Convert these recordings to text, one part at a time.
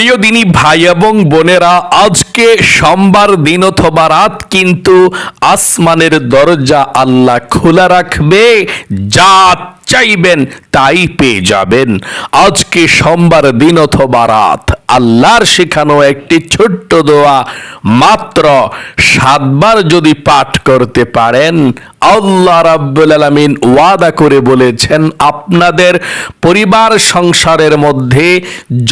প্রিয় দিনী ভাই এবং বোনেরা, আজকে সোমবার দিন অথবা রাত কিন্তু আসমানের দরজা আল্লাহ খোলা রাখবে। যা চাইবেন, তাই পেয়ে যাবেন। আজকে সোমবার দিন অথবা রাত, আল্লাহর শেখানো একটি ছোট্ট দোয়া, মাত্র সাতবার যদি পাঠ করতে পারেন, আল্লাহ রাব্বুল আলামিন ওয়াদা করে বলেছেন, আপনাদের পরিবার সংসারের মধ্যে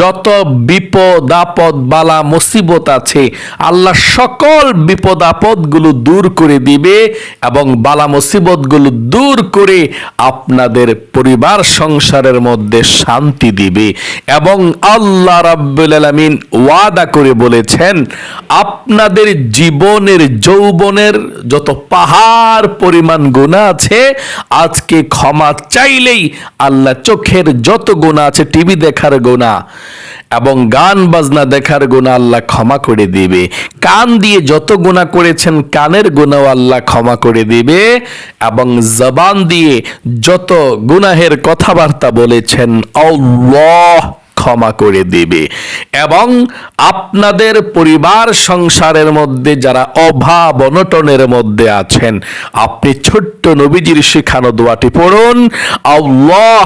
যত বিপদ আপদ বালা মুসিবত আছে, আল্লাহ সকল বিপদ আপদগুলো দূর করে দিবে এবং বালা মুসিবতগুলো দূর করে আপনাদের পরিবার সংসারের মধ্যে শান্তি দিবে এবং আল্লাহ রাব্বুল আলামিন ওয়াদা করে বলেছেন, আপনাদের জীবনের যৌবনের যত পাহাড় পরিমাণ গুণা আছে, আজকে ক্ষমা চাইলেই আল্লাহ চোখের যত গুণা আছে, টিভি দেখার গুণা এবং গান বাজনা দেখার গুণা আল্লাহ ক্ষমা করে দিবে। কান দিয়ে যত গুণা করেছেন, কানের গুণাও আল্লাহ ক্ষমা করে দিবে এবং জবান দিয়ে যত গুনাহের কথাবার্তা বলেছেন, আল্লাহ ক্ষমা করে দেবে। এবং আপনাদের পরিবার সংসারের মধ্যে যারা অভাব, অনটনের মধ্যে আছেন, আপনি ছোট্ট নবীজির শেখানো দোয়াটি পড়ুন। আল্লাহ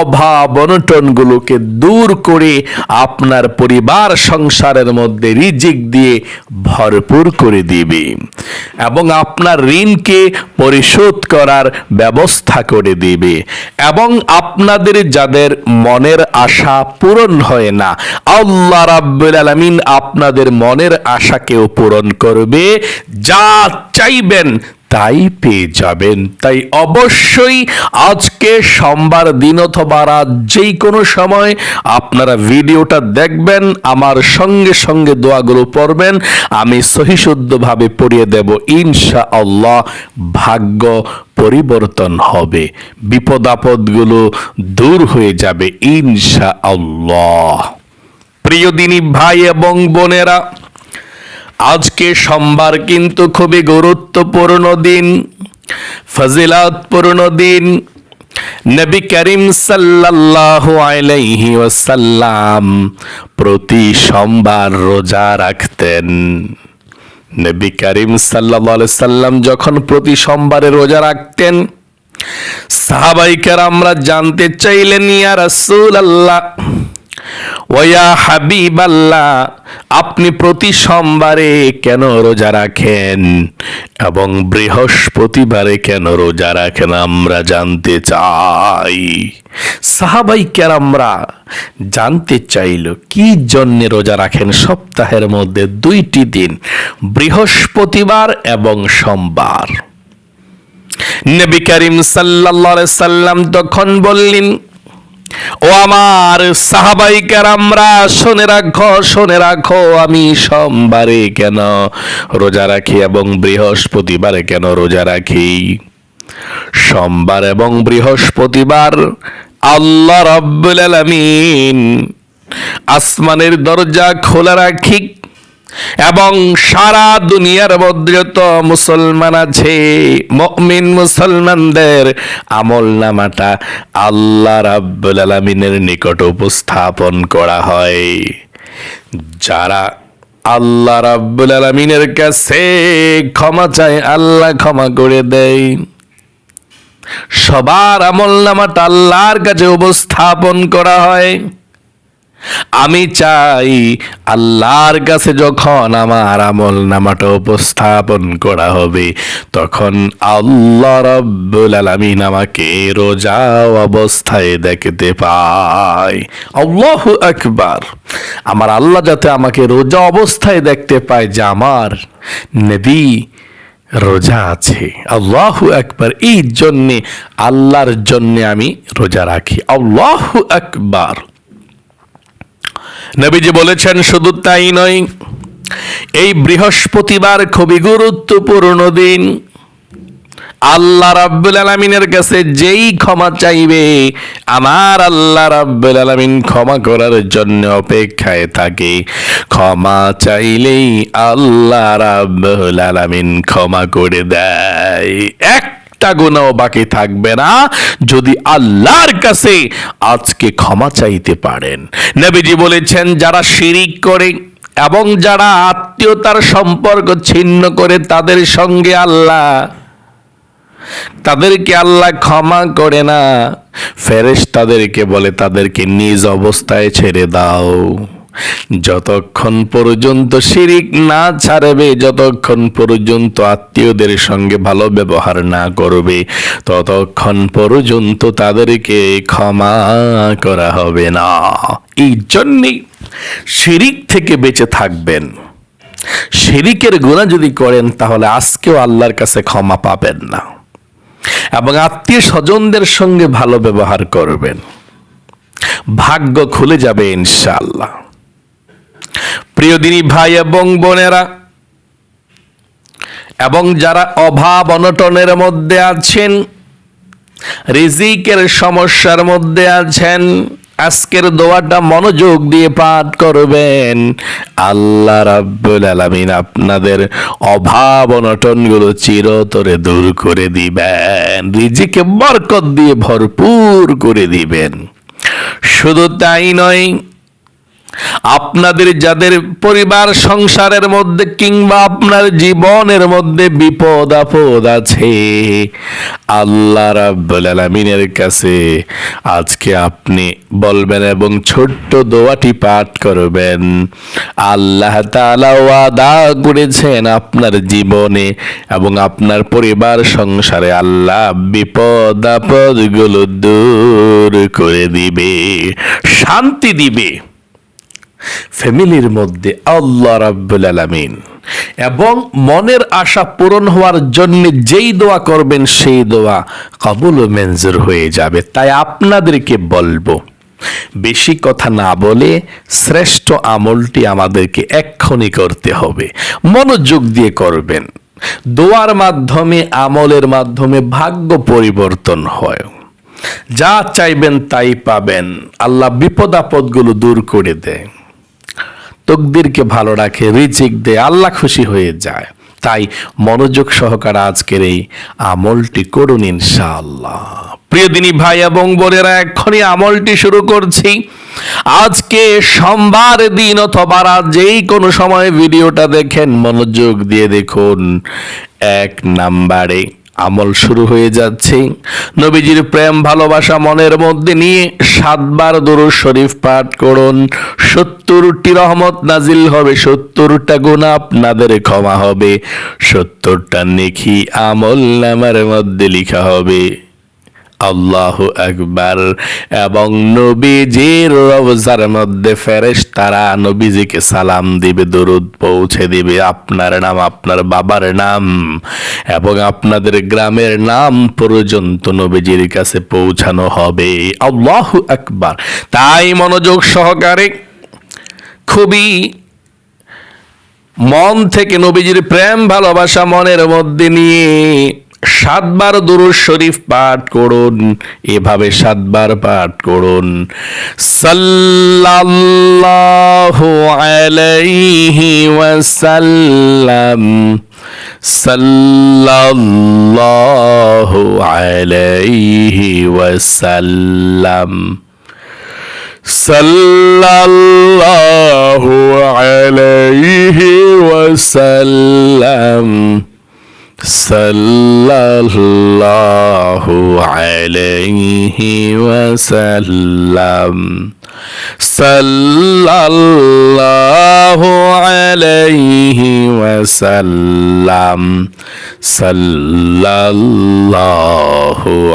অভাব, অনটনগুলোকে দূর করে আপনার পরিবার সংসারের মধ্যে রিজিক দিয়ে ভরপুর করে দিবে। এবং আপনার ঋণকে পরিশোধ করার ব্যবস্থা করে দিবে। এবং আপনাদের যাদের মনের আশা পূরণ হয় না। আল্লাহ রাব্বুল আলামিন আপনাদের মনের আশাকেও পূরণ করবে। যা চাইবেন তাই পেয়ে যাবেন। তাই অবশ্যই আজকে সোমবার দিন অথবা রাত যেই কোনো সময় আপনারা ভিডিওটা দেখবেন, আমার সঙ্গে সঙ্গে দোয়াগুলো পড়বেন, আমি সহিশুদ্ধভাবে পড়িয়ে দেব। ইনশা আল্লাহ ভাগ্য পরিবর্তন হবে। বিপদ আপদগুলো দূর হয়ে যাবে। ইনশা আল্লাহ প্রিয় দিনী ভাই এবং বোনেরা আজকে সোমবার কিন্তু খুবই গুরুত্বপূর্ণ দিন, ফজিলাতপূর্ণ দিন। নবী করিম সাল্লাল্লাহু আলাইহি ওয়াসাল্লাম প্রতি সোমবার রোজা রাখতেন। নবী করিম সাল্লাল্লাহু সাল্লাম যখন প্রতি সোমবারে রোজা রাখতেন সাহাবাইকার আমরা জানতে চাইলেন, ইয়া রাসূলুল্লাহ ওয়া হাবিব আল্লাহ আপনি প্রতি সোমবারে কেন রোজা রাখেন? এবং বৃহস্পতিবারে কেন রোজা রাখেন? আমরা জানতে চাই। সাহাবাই কেন আমরা জানতে চাইল, কি জন্য রোজা রাখেন? সপ্তাহের মধ্যে দুইটি দিন, বৃহস্পতিবার এবং সোমবার। নবী করিম আলাইহি সাল্লাম তখন বললেন ও আমার সাহাবাই আমরা শোনে রাখো শোনে রাখো, আমি সোমবারে কেন রোজা রাখি এবং বৃহস্পতিবারে কেন রোজা রাখি? সোমবার এবং বৃহস্পতিবার আল্লাহ রব্বুল আলামিন আসমানের দরজা খোলা রাখি এবং সারা দুনিয়ার মধ্যে তো মুসলমান আছে। মমিন মুসলমানদের আমল নামাটা আল্লাহ রাব্বুল আলামিনের নিকট উপস্থাপন করা হয়। যারা আল্লাহ রাব্বুল আলামিনের কাছে ক্ষমা চায়, আল্লাহ ক্ষমা করে দেয়। সবার আমল নামাটা আল্লাহর কাছে উপস্থাপন করা হয়। আমি চাই আল্লাহর কাছে যখন আমার আমল নামাটা উপস্থাপন করা হবে, তখন আল্লাহ রব্বুল আলামিন আমাকে রোজা অবস্থায় দেখতে পায়। আল্লাহু আকবার। আমার আল্লাহ যাতে আমাকে রোজা অবস্থায় দেখতে পায় যে আমার নবী রোজা আছে। আল্লাহু আকবার। এই জন্যে, আল্লাহর জন্যে আমি রোজা রাখি। আল্লাহু আকবার। নবীজি বলেছেন, শুধু তাই নয়, এই বৃহস্পতিবার খুবই গুরুত্বপূর্ণ দিন। আল্লাহ রাব্বুল আলামিনের কাছে যেই ক্ষমা চাইবে, আমার আল্লাহ রাব্বুল আলামিন ক্ষমা করার জন্য অপেক্ষায় থাকে। ক্ষমা চাইলেই আল্লাহ রাব্বুল আলামিন ক্ষমা করে দেয়। এক একটা গুণাও বাকি থাকবে না। যদি আল্লাহর কাছে আজকে ক্ষমা চাইতে পারেন। নবীজি বলেছেন, যারা শিরিক করে এবং যারা আত্মীয়তার সম্পর্ক ছিন্ন করে, তাদের সঙ্গে আল্লাহ, তাদেরকে আল্লাহ ক্ষমা করে না। ফেরেশ তাদেরকে বলে, তাদেরকে নিজ অবস্থায় ছেড়ে দাও। যতক্ষণ পর্যন্ত শিরিক না ছাড়বে, যতক্ষণ পর্যন্ত আত্মীয়দের সঙ্গে ভালো ব্যবহার না করবে, ততক্ষণ পর্যন্ত তাদেরকে ক্ষমা করা হবে না। এই জন্যেই শিরিক থেকে বেঁচে থাকবেন। শিরিকের গুণা যদি করেন, তাহলে আজকেও আল্লাহর কাছে ক্ষমা পাবেন না। এবং আত্মীয় স্বজনদের সঙ্গে ভালো ব্যবহার করবেন। ভাগ্য খুলে যাবে ইনশাআল্লাহ। প্রিয় দিনী ভাই এবং বোনেরা, এবং যারা অভাব অনটনের মধ্যে আছেন, রিজিকের সমস্যার মধ্যে আছেন, আজকের দোয়াটা মনোযোগ দিয়ে পাঠ করবেন। আল্লাহ রাব্বুল আলামিন আপনাদের অভাব অনটনগুলো চিরতরে দূর করে দিবেন। রিজিকে বরকত দিয়ে ভরপুর করে দিবেন। শুধু তাই নয় আপনাদের যাদের পরিবার, সংসারের মধ্যে কিংবা আপনার জীবনের মধ্যে বিপদ, আপদ আছে, আল্লাহ আলামিনের কাছে আজকে আপনি বলবেন এবং ছোট্ট দোয়াটি পাঠ করবেন। আল্লাহ তাআলা ওয়াদা করেছেন আপনার জীবনে এবং আপনার পরিবার, সংসারে আল্লাহ বিপদ, আপদগুলো দূর করে দিবে, শান্তি দিবে। ফ্যামিলির মধ্যে আল্লাহ রাব্বুল আলামিন। এবং মনের আশা পূরণ হওয়ার জন্য যেই দোয়া করবেন, সেই দোয়া কবুল মঞ্জুর হয়ে যাবে। তাই আপনাদেরকে বলব, বেশি কথা না বলে শ্রেষ্ঠ আমলটি আমাদেরকে এক্ষুনি করতে হবে। মনোযোগ দিয়ে করবেন। দোয়ার মাধ্যমে, আমলের মাধ্যমে ভাগ্য পরিবর্তন হয়। যা চাইবেন তাই পাবেন। আল্লাহ বিপদ আপদগুলো দূর করে দেয়। তকদিরকে ভালো রাখে, রিজিক দেয়, আল্লাহ খুশি হয়ে যায়। তাই মনোযোগ সহকারে আজকের এই আমলটি করুন ইনশাআল্লাহ। প্রিয় দিনী ভাই এবং বোনেরা, এক্ষুনি আমলটি শুরু করছি। আজকে সোমবার দিন অথবা রাত যেই কোনো সময় ভিডিওটা দেখেন, মনোযোগ দিয়ে দেখুন। এক নাম্বারে আমল শুরু হয়ে যাচ্ছে। নবীজির প্রেম, ভালোবাসা মনের মধ্যে নিয়ে সাতবার দরুদ শরীফ পাঠ করুন। সত্তরটি রহমত নাজিল হবে, সত্তরটা গুণা আপনাদের ক্ষমা হবে। সত্তরটা নেকি আমল নামার মধ্যে লিখা হবে। আল্লাহ একবার এবং নবীজির রওজার মধ্যে ফেরেশ তারা নবীজিকে সালাম দিবে, দরুদ পৌঁছে দিবে, আপনার নাম, আপনার বাবার নাম এবং আপনাদের গ্রামের নাম পর্যন্ত নবীজির কাছে পৌঁছানো হবে। আল্লাহ একবার তাই মনোযোগ সহকারে খুবই মন থেকে নবীজির প্রেম, ভালোবাসা মনের মধ্যে নিয়ে সাতবার দুরুদ শরীফ পাঠ করুন, এভাবে সাতবার পাঠ করুন। সাল্লাল্লাহু আলাইহি ওয়াসাল্লাম, সাল্লাল্লাহু আলাইহি ওয়াসাল্লাম। সাল্লাল্লাহু আলাইহি ওয়াসাল্লাম। সাল্লাল্লাহু আলাইহি ওয়াসাল্লাম সাল্লাল্লাহু আলাইহি ওয়াসাল্লাম সাল্লাল্লাহু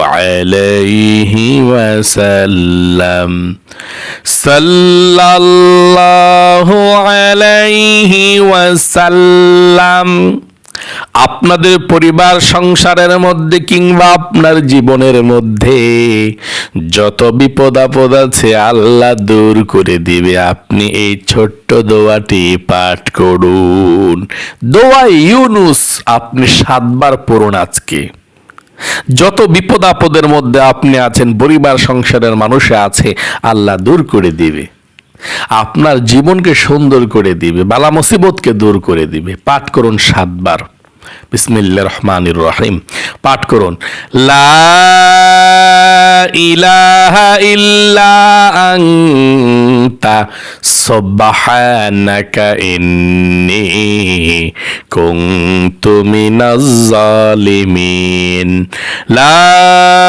আলাইহি ওয়াসাল্লাম সাল্লাল্লাহু আলাইহি ওয়াসাল্লাম আপনাদের পরিবার সংসারের মধ্যে কিংবা আপনার জীবনের মধ্যে যত বিপদ আপদ আছে আল্লাহ দূর করে দিবে। আপনি এই ছোট্ট দোয়াটি পাঠ করুন। দোয়া ইউনুস আপনি সাতবার পড়ুন আজকে। যত বিপদ আপদের মধ্যে আপনি আছেন, পরিবার সংসারের মানুষে আছে, আল্লাহ দূর করে দিবে। আপনার জীবনকে সুন্দর করে দিবে, বালা মুসিবতকে দূর করে দিবে। পাঠ করুন সাতবার। বিসমিল্লা রহমানির রহিম। পাঠ করুন। লা ইলাহা ইল্লা লা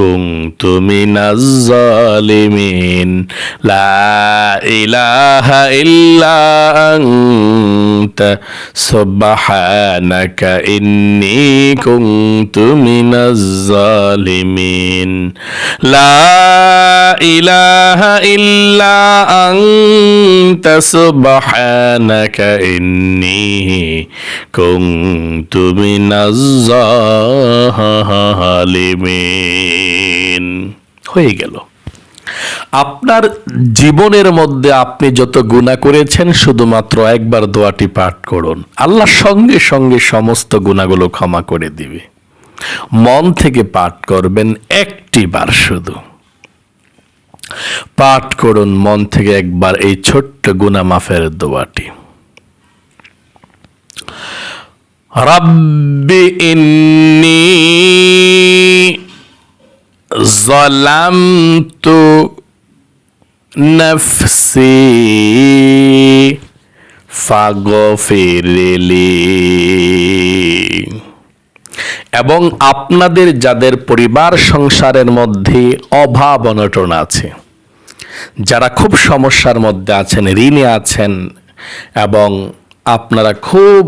কুম তুমি নজলিমিন ইলাহা ইন্নি কুম তুমি নজলিমিন কুন্তু মিনাজ্জালিমিন লা কুম তুমি নজলিমিন من الظالمين হয়ে গেল আপনার জীবনের মধ্যে আপনি যত গুণা করেছেন শুধুমাত্র একবার দোয়াটি পাঠ করুন আল্লাহ সঙ্গে সঙ্গে সমস্ত গুণাগুলো ক্ষমা করে দিবে মন থেকে পাঠ করবেন একটি বার শুধু পাঠ করুন মন থেকে একবার এই ছোট্ট গুণা মাফের দোয়াটি রব্বি ইন্নি ظلمت نفسي فاغفر لي এবং আপনাদের যাদের পরিবার সংসারের মধ্যে অভাব অনটন আছে যারা খুব সমস্যার মধ্যে আছেন ঋণে আছেন এবং আপনারা খুব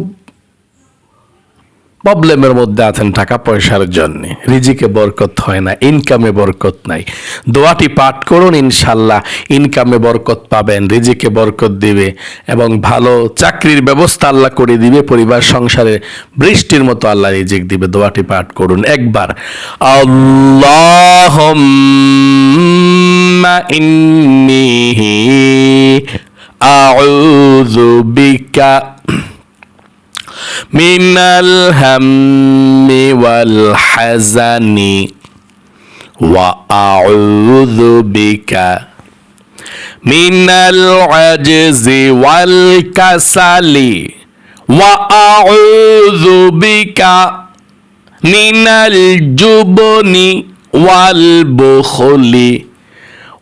প্রবলেমের মধ্যে আছেন টাকা পয়সার জন্য। রিজিকে বরকত হয় না ইনকামে বরকত নাই। দোয়াটি পাঠ করুন ইনশাল্লাহ ইনকামে বরকত পাবেন, রিজিকে বরকত দিবে এবং ভালো চাকরির ব্যবস্থা আল্লাহ করে দিবে, পরিবার, সংসারে বৃষ্টির মতো আল্লাহ রিজিক দিবে। দোয়াটি পাঠ করুন একবার। আল্লাহ আউযু বিকা من الهم والحزن وأعوذ بك من العجز والكسل وأعوذ بك من الجبن والبخل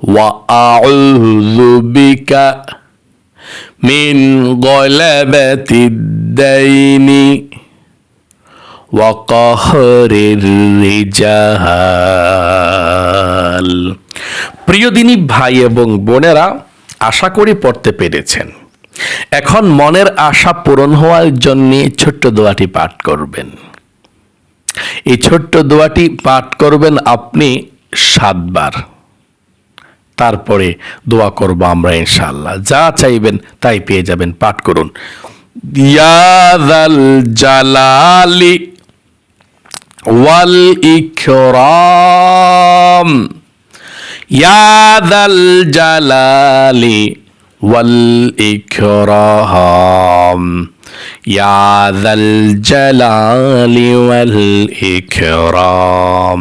وأعوذ بك من غلبة الدين وقهر الرجال প্রিয় দিনী ভাই এবং বোনেরা আশা করি পড়তে পেরেছেন এখন মনের আশা পূরণ হওয়ার জন্য ছোট্ট দোয়াটি পাঠ করবেন এই ছোট্ট দোয়াটি পাঠ করবেন আপনি সাতবার তারপরে দোয়া করব আমরা ইনশাল্লাহ যা চাইবেন তাই পেয়ে যাবেন, পাঠ করুন। ইয়াদাল জালালি ওয়াল ইকরাম। ইয়াদাল জালালি ওয়াল ইকরাম। ইয়াদাল জালালি ওয়াল ইকরাম।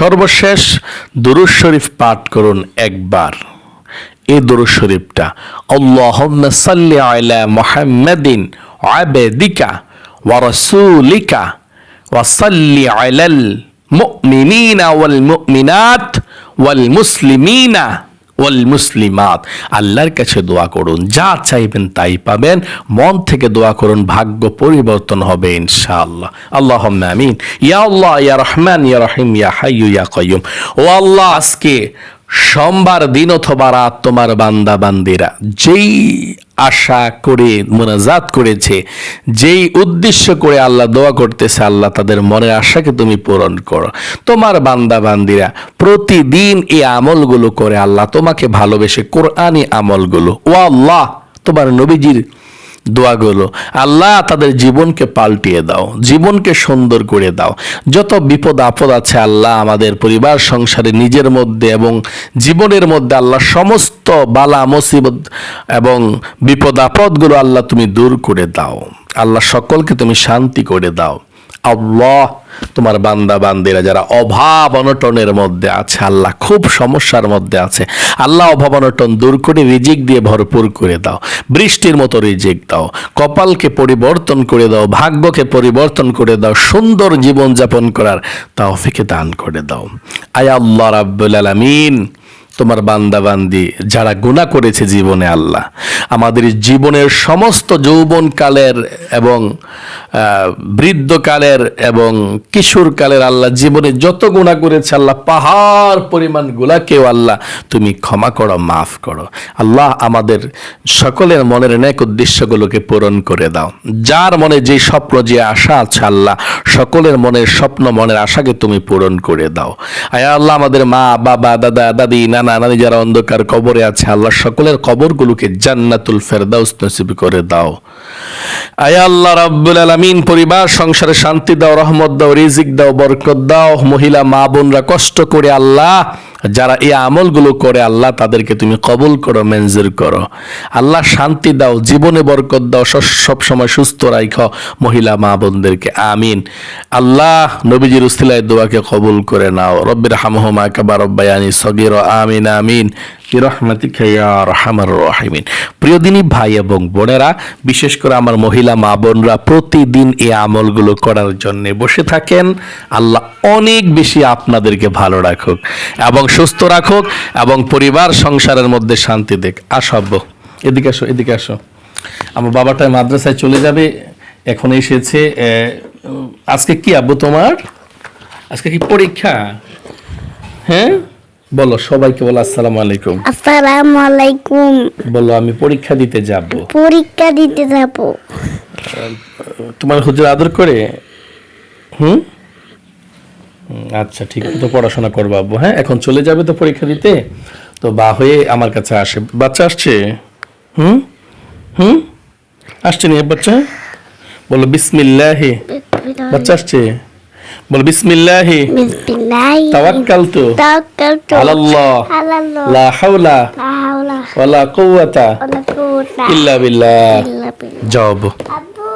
সর্বশেষ দুরুজ শরীফ পাঠ করুন একবার। এই দুরুজ শরীফটা, আল্লাহুম্মা সাল্লি আলা মুহাম্মাদিন আবেদিকা ওয়া রাসূলিকা ওয়া সাল্লি আলাল মুমিনিনা ওয়াল মুমিনাত ওয়াল মুসলিমিনা। ওয়াল মুসলিমাত, আল্লাহর কাছে দোয়া করুন। যা চাইবেন তাই পাবেন। মন থেকে দোয়া করুন, ভাগ্য পরিবর্তন হবে ইনশাআল্লাহ। আল্লাহ আমিন। ইয়া আল্লাহ, ইয়া রহমান, ইয়া রহিম, ইয়া হাইয়ু, ইয়া কয়ুম ও আল্লাহ, আজকে সোমবার দিন অথবা রাত তোমার বান্দা বান্দিরা। যেই আশা করে, মোনাজাত করেছে, যেই উদ্দেশ্য করে আল্লাহ দোয়া করতেছে, আল্লাহ তাদের মনের আশাকে তুমি পূরণ করো। তোমার বান্দা বান্দিরা, প্রতিদিন এই আমলগুলো করে আল্লাহ তোমাকে ভালোবেসে কোরআনি আমলগুলো। ও আল্লাহ তোমার নবীজির দোয়াগুলো। আল্লাহ তাদের জীবনকে পাল্টিয়ে দাও, জীবনকে সুন্দর করে দাও। যত বিপদ আপদ আছে আল্লাহ আমাদের পরিবার, সংসারে, নিজের মধ্যে এবং জীবনের মধ্যে আল্লাহ সমস্ত বালা, মুসিবত এবং বিপদ আপদগুলো আল্লাহ তুমি দূর করে দাও। আল্লাহ সকলকে তুমি শান্তি করে দাও। আল্লাহ, তোমার বান্দা বান্দিরা যারা অভাব অনটনের মধ্যে আছে, আল্লাহ খুব সমস্যার মধ্যে আছে। আল্লাহ অভাব অনটন দূর করে রিজিক দিয়ে ভরপুর করে দাও। বৃষ্টির মতো রিজিক দাও। কপালকে পরিবর্তন করে দাও, ভাগ্যকে পরিবর্তন করে দাও, সুন্দর জীবন যাপন করার তাওফিকে দান করে দাও। আয় আল্লাহ রাব্বুল আলামিন। তোমার বান্দাবান্দি যারা গুণা করেছে জীবনে আল্লাহ। আমাদের জীবনের সমস্ত যৌবনকালের এবং বৃদ্ধকালের এবং কিশোরকালের আল্লাহ জীবনে যত গুণা করেছে আল্লাহ, পাহাড় পরিমাণ গুলাকেও আল্লাহ তুমি ক্ষমা করো, মাফ করো। আল্লাহ আমাদের সকলের মনের ন্যাক উদ্দেশ্যগুলোকে পূরণ করে দাও। যার মনে যে স্বপ্ন, যে আশা আছে আল্লাহ সকলের মনের স্বপ্ন, মনের আশাকে তুমি পূরণ করে দাও। আয়া আল্লাহ আমাদের মা, বাবা, দাদা, দাদি, নানা, নানি যারা অন্ধকার কবরে আছে, আল্লাহ সকলের কবরগুলোকে জান্নাতুল ফেরদাউস নসিব করে দাও। আয়া আল্লাহ রাব্বুল আলামিন, পরিবার, সংসারে শান্তি দাও, রহমত দাও, রিজিক দাও, বরকত দাও, মহিলা, মা, বোনরা কষ্ট করে আল্লাহ, যারা এই আমলগুলো করে, আল্লাহ তাদেরকে তুমি কবুল করো মেনজুর করো। আল্লাহ শান্তি দাও, জীবনে বরকত দাও, সব সময় সুস্থ রাইখ মহিলা, মা, বোনদেরকে, আমিন। আল্লাহ নবীজির উস্তিলায় দোয়াকে কবুল করে নাও। রব্বির হামহমা কাবা রব্বায়ানি সগির আমিন আমিন। রাহিমিন। প্রিয় দিনী ভাই এবং বোনেরা বিশেষ করে আমার মহিলা মা বোনরা প্রতিদিন এই আমলগুলো করার জন্য বসে থাকেন। আল্লাহ অনেক বেশি আপনাদেরকে ভালো রাখুক এবং সুস্থ রাখুক এবং পরিবার সংসারের মধ্যে শান্তি দেখ আসো এদিকে আসো এদিকে আসো। আমার বাবাটা মাদ্রাসায় চলে যাবে এখন এসেছে এ, আজকে কি আব্বু তোমার? আজকে কি পরীক্ষা? হ্যাঁ? বলো সবাইকে বলো আসসালামু আলাইকুম। আসসালামু আলাইকুম। বলো আমি পরীক্ষা দিতে যাব। পরীক্ষা দিতে যাব। তোমার হুজুর আদর করে? হুম? আচ্ছা ঠিক তো পড়াশোনা করব আব্বু হ্যাঁ? এখন চলে যাবে তো পরীক্ষা দিতে? তো বা হয়ে আমার কাছে আসে। বাচ্চা আসছে? হুম? হুম? আসছে নিয়ে বাচ্চা? বলো বিসমিল্লাহি। বাচ্চা আসছে? বলো বিসমিল্লাহি। বিসমিল্লাহ। তাওয়াক্কালতু। তাওয়াক্কালতু। আলাল্লাহ। আলাল্লাহ। লা হাওলা লা হাওলা। ওয়ালা কুওয়াতা ওয়ালা কুওয়াতা ইল্লা বিল্লাহ। ইল্লা বিল্লাহ। আব্বু আব্বু।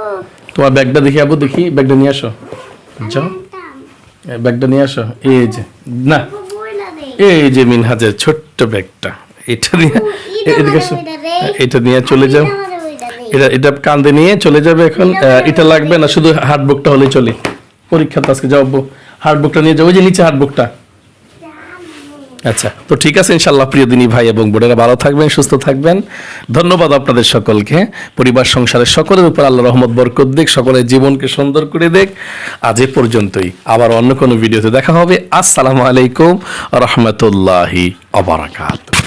তোমার ব্যাগটা দেখি আবু দেখি। ব্যাগটা নিয়ে আসো। যাও ব্যাগটা নিয়ে আসো। এই যে না। এই যে মিনহাজের ছোট্ট ব্যাগটা। এটা নিয়ে এটা নিয়ে চলে যাও। এটা এটা কান্দে নিয়ে চলে যাবে এখন এটা লাগবে না শুধু হার্ডবুকটা হলেই চলে। পরীক্ষা তো আজকে যাও আব্বু হার্ডবুকটা নিয়ে ওই যে নিচে হার্ডবুকটা আচ্ছা তো ঠিক আছে ইনশাল্লাহ প্রিয় দিনী ভাই এবং বোনেরা ভালো থাকবেন সুস্থ থাকবেন। ধন্যবাদ আপনাদের সকলকে। পরিবার সংসারের সকলের উপর আল্লাহ রহমত বরকত দেখ সকলের জীবনকে সুন্দর করে দেখ আজ এ পর্যন্তই। আবার অন্য কোনো ভিডিওতে দেখা হবে। আসসালামু আলাইকুম রহমতুল্লাহি অবরাকাত